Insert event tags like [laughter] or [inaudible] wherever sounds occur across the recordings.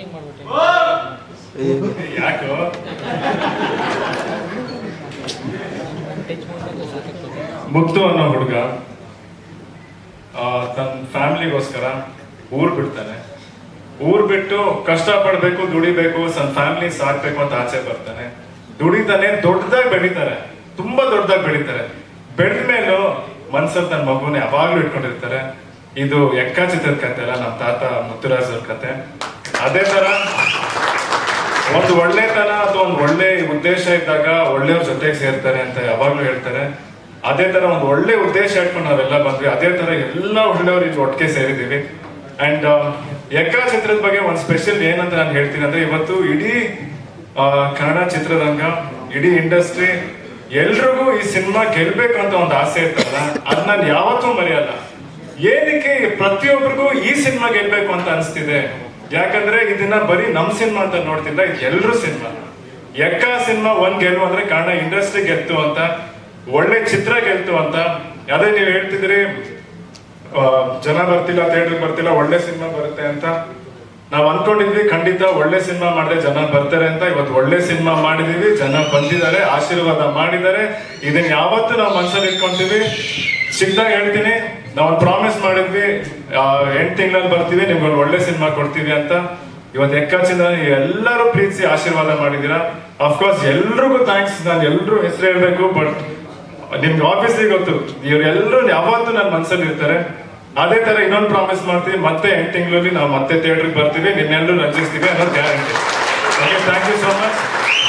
Starting [laughs] ಮಾಡ್ಬಿಟ್ಟೆ ಮುಗ್ದು ಅನ್ನೋ ಹುಡುಗ ತನ್ನ ಫ್ಯಾಮಿಲಿಗೋಸ್ಕರ ಊರು ಬಿಡ್ತಾನೆ. ಊರ್ ಬಿಟ್ಟು ಕಷ್ಟ ಪಡ್ಬೇಕು ದುಡಿಬೇಕು ತನ್ನ ಫ್ಯಾಮಿಲಿ ಸಾಕ್ಬೇಕು ಅಂತ ಆಚೆ ಬರ್ತಾನೆ. ದುಡಿತಾನೆ, ದೊಡ್ಡದಾಗಿ ಬೆಳಿತಾರೆ. ತುಂಬಾ ದೊಡ್ಡದಾಗಿ ಬೆಳಿತಾರೆ. ಬೆಳೆದ ಮೇಲೂ ಮನ್ಸಲ್ಲಿ ತನ್ನ ಮಗುನೇ ಯಾವಾಗ್ಲೂ ಇಟ್ಕೊಂಡಿರ್ತಾರೆ. ಇದು ಎಕ್ಕಾಚಿತ್ರದ ಕತೆ ಅಲ್ಲ ನಮ್ಮ ತಾತ ಮುತ್ತುರಾಜ್ ಅವ್ರ ಕತೆ. ಅದೇ ತರ, ಒಂದು ಒಳ್ಳೆತನ ಅಥವಾ ಒಂದು ಒಳ್ಳೆ ಉದ್ದೇಶ ಇದ್ದಾಗ ಒಳ್ಳೆಯವ್ರ ಜೊತೆಗೆ ಸೇರ್ತಾರೆ ಅಂತ ಯಾವಾಗ್ಲೂ ಹೇಳ್ತಾರೆ. ಅದೇ ತರ ಒಂದು ಒಳ್ಳೆ ಉದ್ದೇಶ ಇಟ್ಕೊಂಡು ನಾವೆಲ್ಲ ಬಂದ್ವಿ. ಅದೇ ತರ ಎಲ್ಲ ಒಳ್ಳೆಯವ್ರು ಇಲ್ಲಿ ಒಟ್ಟಿಗೆ ಸೇರಿದೀವಿ ಅಂಡ್ ಯಕ್ಕಾ ಚಿತ್ರದ ಬಗ್ಗೆ ಒಂದು ಸ್ಪೆಷಲ್ ಏನಂತ ನಾನು ಹೇಳ್ತೀನಿ ಅಂದ್ರೆ ಇವತ್ತು ಇಡೀ ಕನ್ನಡ ಚಿತ್ರರಂಗ, ಇಡೀ ಇಂಡಸ್ಟ್ರಿ ಎಲ್ರಿಗೂ ಈ ಸಿನಿಮಾ ಗೆಲ್ಬೇಕು ಅಂತ ಒಂದು ಆಸೆ ಇರ್ತಲ್ಲ ಅದ್ ನಾನು ಯಾವತ್ತೂ ಮರೆಯಲ್ಲ. ಏನಕ್ಕೆ ಪ್ರತಿಯೊಬ್ಬರಿಗೂ ಈ ಸಿನಿಮಾ ಗೆಲ್ಬೇಕು ಅಂತ ಅನ್ಸ್ತಿದೆ? ಯಾಕಂದ್ರೆ ಇದನ್ನ ಬರೀ ನಮ್ ಸಿನಿಮಾ ಅಂತ ನೋಡ್ತಿಲ್ಲ, ಇದು ಎಲ್ರೂ ಸಿನಿಮಾ. ಎಕ್ಕ ಸಿನಿಮಾ ಒಂದ್ ಗೆಲ್ಲು ಅಂದ್ರೆ ಕಾರಣ ಇಂಡಸ್ಟ್ರಿ ಗೆಲ್ತು ಅಂತ, ಒಳ್ಳೆ ಚಿತ್ರ ಗೆಲ್ತು ಅಂತ. ಅದೇ ನೀವು ಹೇಳ್ತಿದ್ರಿ ಜನ ಬರ್ತಿಲ್ಲ, ಥಿಯೇಟರ್ ಬರ್ತಿಲ್ಲ, ಒಳ್ಳೆ ಸಿನಿಮಾ ಬರುತ್ತೆ ಅಂತ. ನಾವ್ ಅನ್ಕೊಂಡಿದ್ವಿ ಖಂಡಿತ ಒಳ್ಳೆ ಸಿನಿಮಾ ಮಾಡಿದ್ರೆ ಜನ ಬರ್ತಾರೆ ಅಂತ. ಇವತ್ತು ಒಳ್ಳೆ ಸಿನಿಮಾ ಮಾಡಿದೀವಿ, ಜನ ಬಂದಿದ್ದಾರೆ, ಆಶೀರ್ವಾದ ಮಾಡಿದ್ದಾರೆ. ಇದನ್ನ ಯಾವತ್ತು ನಾವು ಮನಸ್ಸಲ್ಲಿ ಇಟ್ಕೊಂತೀವಿ. ಸಿಗ್ದಾಗ ಹೇಳ್ತೀನಿ. ನಾವು ಪ್ರಾಮಿಸ್ ಮಾಡಿದ್ವಿ ಎಂಟು ತಿಂಗಳಲ್ಲಿ ಬರ್ತೀವಿ ನಿಮ್ಗೆ ಒಂದು ಒಳ್ಳೆ ಸಿನಿಮಾ ಕೊಡ್ತೀವಿ ಅಂತ. ಇವತ್ತು ಎಕ್ಕಾಚಿಂದ ಎಲ್ಲರೂ ಪ್ರೀತಿಸಿ ಆಶೀರ್ವಾದ ಮಾಡಿದ್ದೀರಾ? ಅಫ್ಕೋರ್ಸ್ ಎಲ್ರಿಗೂ ಥ್ಯಾಂಕ್ಸ್ ನಾನು ಎಲ್ಲರೂ ಹೆಸರು ಹೇಳಬೇಕು ಬಟ್ ನಿಮ್ಗೆ ಆಫೀಸಿಗೆ ಗೊತ್ತು. ಇವರೆಲ್ಲರೂ ಯಾವತ್ತೂ ನನ್ನ ಮನಸ್ಸಲ್ಲಿ ಇರ್ತಾರೆ. ಅದೇ ತರ ಇನ್ನೊಂದು ಪ್ರಾಮಿಸ್ ಮಾಡ್ತೀವಿ, ಮತ್ತೆ ಎಂಟು ತಿಂಗಳಲ್ಲಿ ನಾವು ಮತ್ತೆ ಥಿಯೇಟ್ರಿಗೆ ಬರ್ತೀವಿ ನಿನ್ನೆಲ್ಲರೂ ರಂಜಿಸ್ತೀವಿ ಅನ್ನೋದು guarantee thank you so much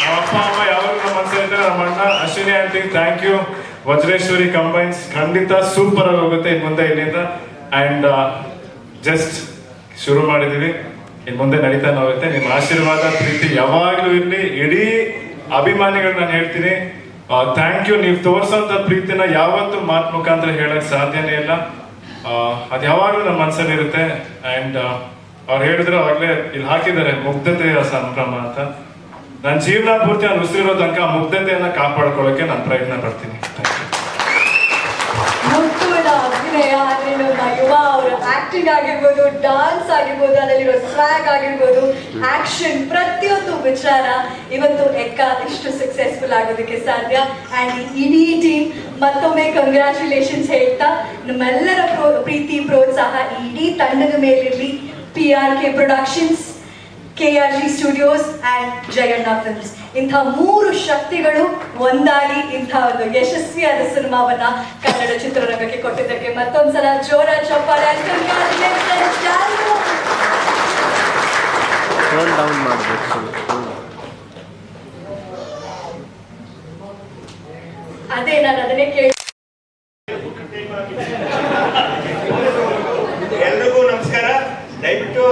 ನಮ್ಮ ಅಪ್ಪ, ಅಮ್ಮ ಯಾವಾಗ ನಮ್ಮ ಮನಸ್ಸಲ್ಲಿ ಇರ್ತಾರೆ, ನಮ್ಮ ಅಣ್ಣ, Ashwini aunty thank you Vajreshwari combines ಖಂಡಿತ ಸೂಪರ್ ಆಗಿ ಹೋಗುತ್ತೆ. ಇನ್ ಮುಂದೆ ಇಲ್ಲಿಂದ. ಅಂಡ್ ಜಸ್ಟ್ ಶುರು ಮಾಡಿದೀವಿ ಇನ್ ಮುಂದೆ ನಡೀತಾನೆ ಹೋಗುತ್ತೆ. ನಿಮ್ಮ ಆಶೀರ್ವಾದ, ಪ್ರೀತಿ ಯಾವಾಗ್ಲೂ ಇರಲಿ. ಇಡೀ ಅಭಿಮಾನಿಗಳು ನಾನು ಹೇಳ್ತೀನಿ. ಥ್ಯಾಂಕ್ ಯು ನೀವು ತೋರಿಸೋಂಥ ಪ್ರೀತಿನ ಯಾವತ್ತೂ ಮಾತ್ ಮುಖಾಂತರ ಹೇಳಕ್ ಸಾಧ್ಯನೇ ಇಲ್ಲ. ಅದು ಯಾವಾಗಲೂ ನಮ್ಮ ಮನಸ್ಸಲ್ಲಿ ಇರುತ್ತೆ. ಅಂಡ್ ಅವ್ರು ಹೇಳಿದ್ರು ಅವಾಗ್ಲೇ ಇಲ್ಲಿ ಹಾಕಿದ್ದಾರೆ ಮುಗ್ಧತೆಯ ಸಂಭ್ರಮ ಅಂತ. ನನ್ನ ಜೀವನ ಪೂರ್ತಿ ನಾನು ಉಸಿರಿರೋ ತನಕ ಮುಗ್ಧತೆಯನ್ನ ಕಾಪಾಡ್ಕೊಳ್ಳೋಕೆ ನಾನು ಪ್ರಯತ್ನ ಪಡ್ತೀನಿ. ಮುತ್ತುವಿನ ಅಭಿನಯ ಯುವ ಅವರ ಆಕ್ಟಿಂಗ್ ಆಗಿರ್ಬೋದು ಡಾನ್ಸ್ ಆಗಿರ್ಬೋದು, ಅದರಲ್ಲಿರೋ ಸ್ವಾಗ್ ಆಗಿರ್ಬೋದು ಆಕ್ಷನ್ ಪ್ರತಿಯೊಂದು ವಿಚಾರ ಇವತ್ತು ಎಕ್ಕ ಇಷ್ಟು ಸಕ್ಸಸ್ಫುಲ್ ಆಗೋದಕ್ಕೆ ಸಾಧ್ಯ. ಅಂಡ್ ಇಡೀ ಟೀಮ್ ಮತ್ತೊಮ್ಮೆ ಕಂಗ್ರ್ಯಾಚುಲೇಷನ್ಸ್ ಹೇಳ್ತಾ, ನಮ್ಮೆಲ್ಲರ ಪ್ರೋ- ಪ್ರೀತಿ, ಪ್ರೋತ್ಸಾಹ ಇಡೀ ತಂಡದ ಮೇಲಿರಲಿ. P R K productions K R G studios and Jayanna films ಇಂಥ ಮೂರು ಶಕ್ತಿಗಳು ಒಂದಾಗಿ ಇಂಥ ಒಂದು ಯಶಸ್ವಿಯಾದ ಸಿನಿಮಾವನ್ನ ಕನ್ನಡ ಚಿತ್ರರಂಗಕ್ಕೆ ಕೊಟ್ಟಿದ್ದಕ್ಕೆ ಮತ್ತೊಂದ್ಸಲ ಜೋರ ಚಪ್ಪಾಳೆ ಅದೇ ನಾನು ಅದನ್ನೇ ಕೇಳಿ ಎಲ್ರಿಗೂ ನಮಸ್ಕಾರ. ದಯವಿಟ್ಟು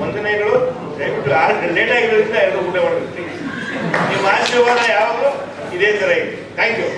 ವಂದನೆಗಳು. ಲೇಟ್ ಆಗಿರೋದ್ರಿಂದ ಎಲ್ಲರೂ ಊಟ ಮಾಡಬೇಕು ನಿಮ್ಮ ಆಶೀರ್ವಾದ ಯಾವಾಗಲೂ ಇದೇ ಥರ ಇದೆ. Thank you